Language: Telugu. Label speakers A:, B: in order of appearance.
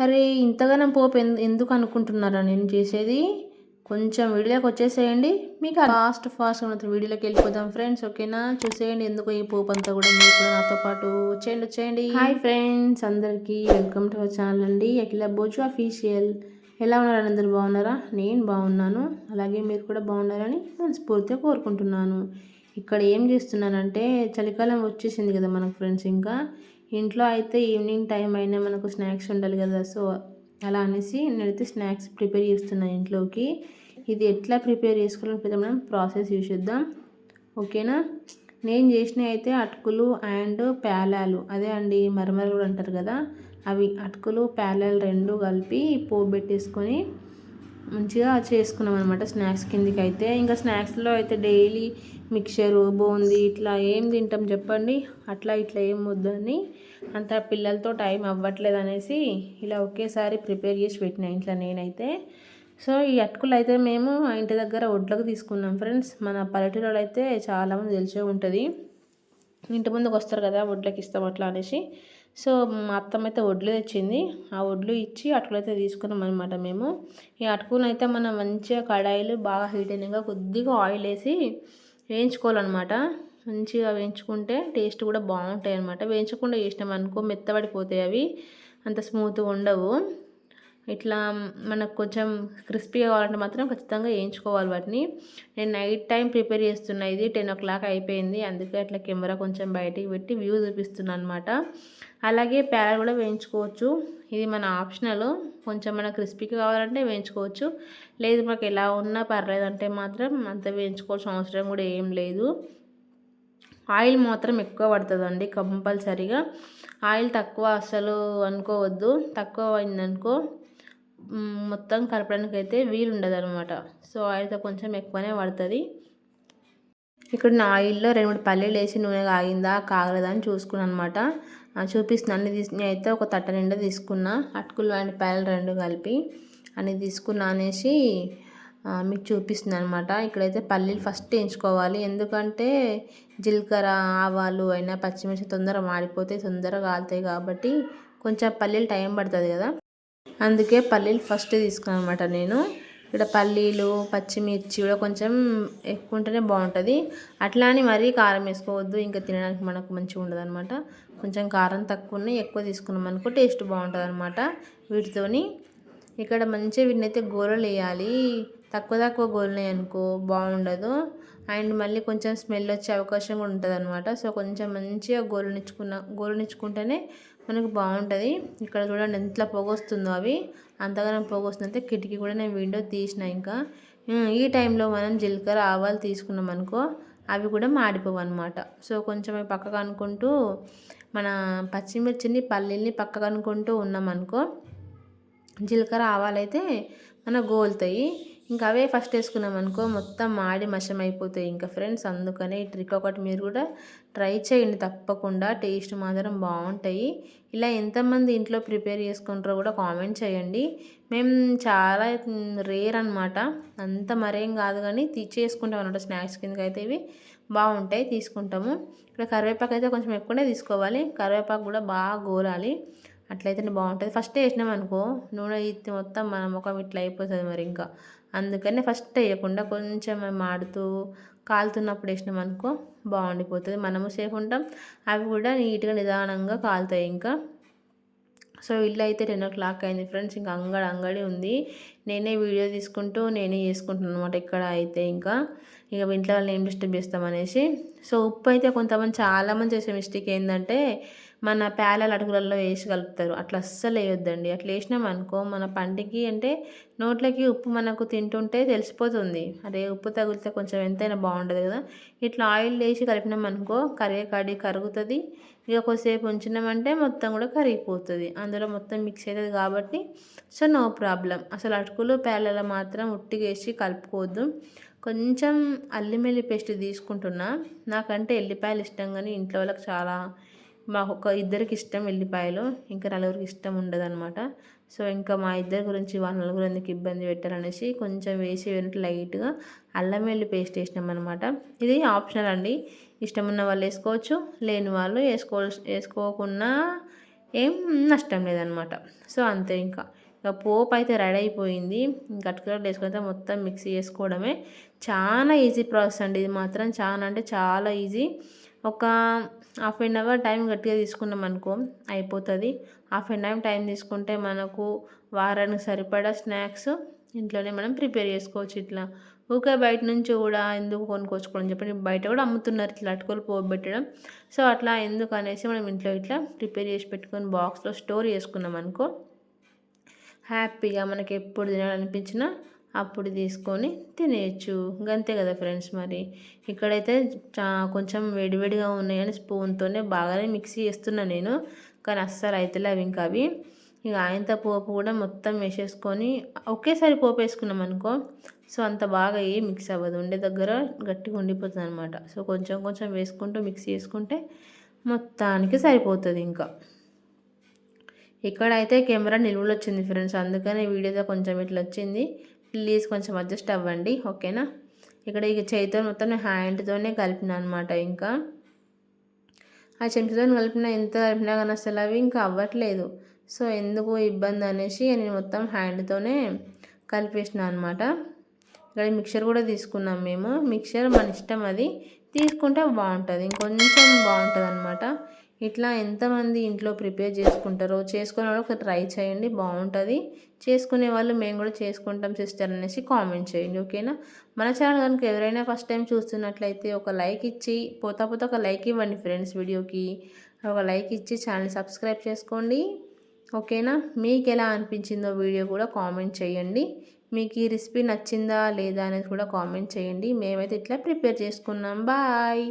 A: అరే ఇంతగానం పోపు ఎందుకు అనుకుంటున్నారా నేను చేసేది? కొంచెం వీడియోకి వచ్చేసేయండి. మీకు ఫాస్ట్ ఫాస్ట్ మాత్రం వీడియోలోకి వెళ్ళిపోదాం ఫ్రెండ్స్ ఓకేనా? చూసేయండి ఎందుకు ఈ పోపు అంతా కూడా మీరు కూడా నాతో పాటు వచ్చేయండి వచ్చేయండి. హాయ్ ఫ్రెండ్స్ అందరికీ వెల్కమ్ టు అవర్ ఛానల్ అండి. అఖిల బోజు అఫీషియల్. ఎలా ఉన్నారని అందరు బాగున్నారా? నేను బాగున్నాను. అలాగే మీరు కూడా బాగున్నారని మనస్ఫూర్తిగా కోరుకుంటున్నాను. ఇక్కడ ఏం చేస్తున్నానంటే చలికాలం వచ్చేసింది కదా మనకు ఫ్రెండ్స్ ఇంకా. ఇంట్లో అయితే ఈవినింగ్ టైం అయినా మనకు స్నాక్స్ ఉండాలి కదా సో అలా అనేసి నేనైతే స్నాక్స్ ప్రిపేర్ చేస్తున్నాను ఇంట్లోకి. ఇది ఎట్లా ప్రిపేర్ చేసుకోవాలని పెద్ద మనం ప్రాసెస్ చూసేద్దాం. ఓకేనా? నేను చేసినవి అయితే అటుకులు అండ్ పేలాలు అదే అండి మరమరలు కూడా అంటారు కదా. అవి అటుకులు పేలాలు రెండు కలిపి పోబెట్టేసుకొని మంచిగా చేసుకున్నాం అనమాట స్నాక్స్ కిందికి అయితే ఇంకా స్నాక్స్లో అయితే డైలీ మిక్చరు బూందీ ఇట్లా ఏం తింటాం చెప్పండి. అట్లా ఇట్లా ఏం వద్దని అంత పిల్లలతో టైం అవ్వట్లేదు అనేసి ఇలా ఒకేసారి ప్రిపేర్ చేసి పెట్టిన ఇంట్లో నేనైతే. సో ఈ అటుకులు అయితే మేము మా ఇంటి దగ్గర ఒడ్లకు తీసుకున్నాం ఫ్రెండ్స్. మన పల్లెటూరులో అయితే చాలామంది తెలిసే ఉంటుంది. ఇంటి ముందుకు వస్తారు కదా వడ్లకి ఇస్తాం అట్లా అనేసి. సో మా అత్తమ్మ అయితే వడ్లు తెచ్చింది. ఆ వడ్లు ఇచ్చి అటుకులు అయితే తీసుకున్నాం అనమాట మేము. ఈ అటుకులు అయితే మనం మంచిగా కడాయిలు బాగా హీట్ అయినాక కొద్దిగా ఆయిల్ వేసి వేయించుకోవాలన్నమాట. మంచిగా వేయించుకుంటే టేస్ట్ కూడా బాగుంటాయి అనమాట వేయించకుండా చేసినాం అనుకో మెత్తబడిపోతాయి అవి. అంత స్మూత్గా ఉండవు. ఇట్లా మనకు కొంచెం క్రిస్పీగా కావాలంటే మాత్రం ఖచ్చితంగా వేయించుకోవాలి వాటిని. నేను నైట్ టైం ప్రిపేర్ చేస్తున్నా ఇది టెన్ ఓ క్లాక్ అయిపోయింది. అందుకే అట్లా కెమెరా కొంచెం బయటికి పెట్టి వ్యూ చూపిస్తున్నా అనమాట అలాగే ప్యారల్ కూడా వేయించుకోవచ్చు. ఇది మన ఆప్షనల్. కొంచెం మన క్రిస్పీగా కావాలంటే వేయించుకోవచ్చు. లేదు మనకు ఎలా ఉన్నా పర్లేదంటే మాత్రం అంత వేయించుకోవాల్సిన అవసరం కూడా ఏం లేదు. ఆయిల్ మాత్రం ఎక్కువ పడుతుందండి కంపల్సరీగా. ఆయిల్ తక్కువ అసలు అనుకోవద్దు. తక్కువ అయిందనుకో మొత్తం కలపడానికి అయితే వీలు ఉండదు అనమాట సో ఆయిల్తో కొంచెం ఎక్కువనే పడుతుంది. ఇక్కడ నా ఆయిల్లో రెండు మూడు పల్లీలు వేసి నూనె కాగిందా కాగలేదా అని చూసుకున్నాను అనమాట చూపిస్తున్నా. అన్ని తీసి అయితే ఒక తట్ట నిండా తీసుకున్నా. అటుకులు అండ్ పాయలు రెండు కలిపి అన్ని తీసుకున్నా అనేసి మీకు చూపిస్తున్నాను అనమాట ఇక్కడైతే పల్లీలు ఫస్ట్ వేయించుకోవాలి. ఎందుకంటే జీలకర్ర ఆవాలు అయినా పచ్చిమిర్చి తొందరగా మాడిపోతాయి తొందరగా కాలుతాయి కాబట్టి కొంచెం పల్లీలు టైం పడుతుంది కదా. అందుకే పల్లీలు ఫస్ట్ తీసుకున్నాను అనమాట నేను. ఇక్కడ పల్లీలు పచ్చిమిర్చి కూడా కొంచెం ఎక్కువ ఉంటేనే బాగుంటుంది. అట్లా అని మరీ కారం వేసుకోవద్దు ఇంకా తినడానికి మనకు మంచిగా ఉండదు అనమాట కొంచెం కారం తక్కువ ఉన్నాయి ఎక్కువ తీసుకున్నాం అనుకో టేస్ట్ బాగుంటుంది అనమాట వీటితోని. ఇక్కడ మంచిగా వీటిని అయితే గోరలు వేయాలి. తక్కువ తక్కువ గోలినాయి అనుకో బాగుండదు. అండ్ మళ్ళీ కొంచెం స్మెల్ వచ్చే అవకాశం కూడా ఉంటుంది అనమాట సో కొంచెం మంచిగా గోలునిచ్చుకున్న గోలునిచ్చుకుంటేనే మనకు బాగుంటుంది. ఇక్కడ చూడండి ఎంత పొగ వస్తుందో అవి. అంతగానం పొగ వస్తుందంటే కిటికీ కూడా నేను విండో తీసిన ఇంకా. ఈ టైంలో మనం జీలకర్ర ఆవాలు తీసుకున్నాం అనుకో అవి కూడా మాడిపోవు అనమాట సో కొంచెం పక్కకు అనుకుంటూ మన పచ్చిమిర్చిని పల్లీల్ని పక్కకు అనుకుంటూ ఉన్నాం అనుకో జీలకర్ర ఆవాలైతే మన గోలుతాయి. ఇంకా అవే ఫస్ట్ వేసుకున్నాం అనుకో మొత్తం మాడి మషం అయిపోతాయి. ఇంకా ఫ్రెండ్స్ అందుకనే ఈ ట్రిక్ ఒకటి మీరు కూడా ట్రై చేయండి తప్పకుండా. టేస్ట్ మాత్రం బాగుంటాయి. ఇలా ఎంతమంది ఇంట్లో ప్రిపేర్ చేసుకుంటారో కూడా కామెంట్ చేయండి. మేము చాలా రేర్ అనమాట అంత మరేం కాదు కానీ చేసుకుంటాం అనమాట స్నాక్స్ కిందకి అయితే ఇవి. బాగుంటాయి తీసుకుంటాము. ఇక్కడ కరివేపాకు అయితే కొంచెం ఎక్కువనే తీసుకోవాలి. కరివేపాకు కూడా బాగా గోరాలి అట్లయితేనే బాగుంటుంది. ఫస్ట్ వేసినాం అనుకో నూనె ఇత్తి మొత్తం మన ముఖం ఇట్లా అయిపోతుంది మరి ఇంకా. అందుకనే ఫస్ట్ వేయకుండా కొంచెం మాడుతూ కాలుతున్నప్పుడు వేసినాం అనుకో బాగుండిపోతుంది. మనము సేఫ్ ఉంటాం అవి కూడా నీట్గా నిదానంగా కాలుతాయి ఇంకా. సో ఇల్లు అయితే టెన్ ఓ క్లాక్ అయింది ఫ్రెండ్స్. ఇంకా అంగడి అంగడి ఉంది. నేనే వీడియో తీసుకుంటూ నేనే చేసుకుంటున్నాను అనమాట ఇక్కడ అయితే ఇంకా. ఇక ఇంట్లో వాళ్ళని ఏం డిస్టర్బ్ చేస్తామనేసి సో ఉప్పు అయితే కొంతమంది చాలామంది చేసే మిస్టేక్ ఏంటంటే మన పేలల అడుగులలో వేసి కలుపుతారు. అట్లా అస్సలు వేయొద్దండి. అట్లా వేసినాం అనుకో మన పంటికి అంటే నోట్లకి ఉప్పు మనకు తింటుంటే తెలిసిపోతుంది. అదే ఉప్పు తగిలితే కొంచెం ఎంతైనా బాగుంటుంది కదా. ఇట్లా ఆయిల్ వేసి కలిపినాం అనుకో కరిగే కడి కరుగుతుంది. ఇక కొద్దిసేపు ఉంచినామంటే మొత్తం కూడా కరిగిపోతుంది. అందులో మొత్తం మిక్స్ అవుతుంది కాబట్టి సో నో ప్రాబ్లం అసలు అటుకులు పేలల మాత్రం ఉట్టిగేసి కలుపుకోవద్దు. కొంచెం అల్లిమెల్లి పేస్ట్ తీసుకుంటున్నా. నాకంటే ఎల్లిపాయలు ఇష్టం కానీ ఇంట్లో వాళ్ళకి చాలా మాకు ఒక ఇద్దరికి ఇష్టం ఎల్లిపాయలు ఇంకా నలుగురికి ఇష్టం ఉండదు అనమాట సో ఇంకా మా ఇద్దరి గురించి వాళ్ళ నలుగురు ఎందుకు ఇబ్బంది పెట్టారనేసి కొంచెం వేసి వెనక లైట్గా అల్లం వెల్లి పేస్ట్ వేసినాం అనమాట ఇది ఆప్షనల్ అండి. ఇష్టం ఉన్న వాళ్ళు వేసుకోవచ్చు లేని వాళ్ళు వేసుకో వేసుకోకుండా ఏం నష్టం లేదనమాట సో అంతే ఇంకా. ఇక పోపు అయితే రెడీ అయిపోయింది. గట్టుకలు వేసుకుంటే మొత్తం మిక్సీ చేసుకోవడమే. చాలా ఈజీ ప్రాసెస్ అండి. ఇది మాత్రం చాలా అంటే చాలా ఈజీ. ఒక హాఫ్ అన్ అవర్ టైం గట్టిగా తీసుకున్నాం అనుకో అయిపోతుంది. హాఫ్ అన్ అవర్ టైం తీసుకుంటే మనకు వారానికి సరిపడా స్నాక్స్ ఇంట్లోనే మనం ప్రిపేర్ చేసుకోవచ్చు ఇట్లా. ఊకే బయట నుంచి కూడా ఎందుకు కొనుక్కొచ్చుకోవడం చెప్పండి బయట కూడా అమ్ముతున్నారు ఇట్లా అటుకోలు పోబెట్టడం సో అట్లా ఎందుకు అనేసి మనం ఇంట్లో ఇట్లా ప్రిపేర్ చేసి పెట్టుకొని బాక్స్లో స్టోర్ చేసుకున్నాం అనుకో హ్యాపీగా మనకి ఎప్పుడు తినాలనిపించినా అప్పుడు తీసుకొని తినేయచ్చు. అంతే కదా ఫ్రెండ్స్ మరి. ఇక్కడైతే చా కొంచెం వేడివేడిగా ఉన్నాయని స్పూన్తోనే బాగానే మిక్సీ చేస్తున్నా నేను. కానీ అస్సలు అయితే అవి ఇంకా అవి. ఇక ఆయంత పోపు కూడా మొత్తం వేసేసుకొని ఒకేసారి పోపు వేసుకున్నాం అనుకో సో అంత బాగా ఏ మిక్స్ అవ్వదు. ఉండే దగ్గర గట్టిగా ఉండిపోతుంది అనమాట సో కొంచెం కొంచెం వేసుకుంటూ మిక్స్ చేసుకుంటే మొత్తానికి సరిపోతుంది ఇంకా. ఇక్కడైతే కెమెరా నిలువలు వచ్చింది ఫ్రెండ్స్. అందుకని వీడియోతో కొంచెం ఇట్లా వచ్చింది. ప్లీజ్ కొంచెం అడ్జస్ట్ అవ్వండి ఓకేనా? ఇక్కడ ఇక చేతితో మొత్తం హ్యాండ్తోనే కలిపిన అనమాట ఇంకా. ఆ చెంచాతో కలిపిన ఎంత కలిపినా కానీ అసలు అవి ఇంకా అవ్వట్లేదు. సో ఎందుకు ఇబ్బంది అనేసి నేను మొత్తం హ్యాండ్తోనే కలిపేసిన అనమాట ఇక్కడ మిక్చర్ కూడా తీసుకున్నాం మేము. మిక్చర్ మన ఇష్టం అది. తీసుకుంటే బాగుంటుంది. ఇంకొంచెం బాగుంటుంది అనమాట ఇట్లా ఎంతమంది ఇంట్లో ప్రిపేర్ చేసుకుంటారో చేసుకునే వాళ్ళు ఒకసారి ట్రై చేయండి బాగుంటుంది. చేసుకునే వాళ్ళు మేము కూడా చేసుకుంటాం సిస్టర్ అనేసి కామెంట్ చేయండి ఓకేనా? మన ఛానల్ కనుక ఎవరైనా ఫస్ట్ టైం చూస్తున్నట్లయితే ఒక లైక్ ఇచ్చి పోతా పోతా ఒక లైక్ ఇవ్వండి ఫ్రెండ్స్ వీడియోకి. ఒక లైక్ ఇచ్చి ఛానల్ సబ్స్క్రైబ్ చేసుకోండి ఓకేనా? మీకు ఎలా అనిపించిందో వీడియో కూడా కామెంట్ చేయండి. మీకు ఈ రెసిపీ నచ్చిందా లేదా అనేది కూడా కామెంట్ చేయండి. మేమైతే ఇట్లా ప్రిపేర్ చేసుకున్నాం. బాయ్!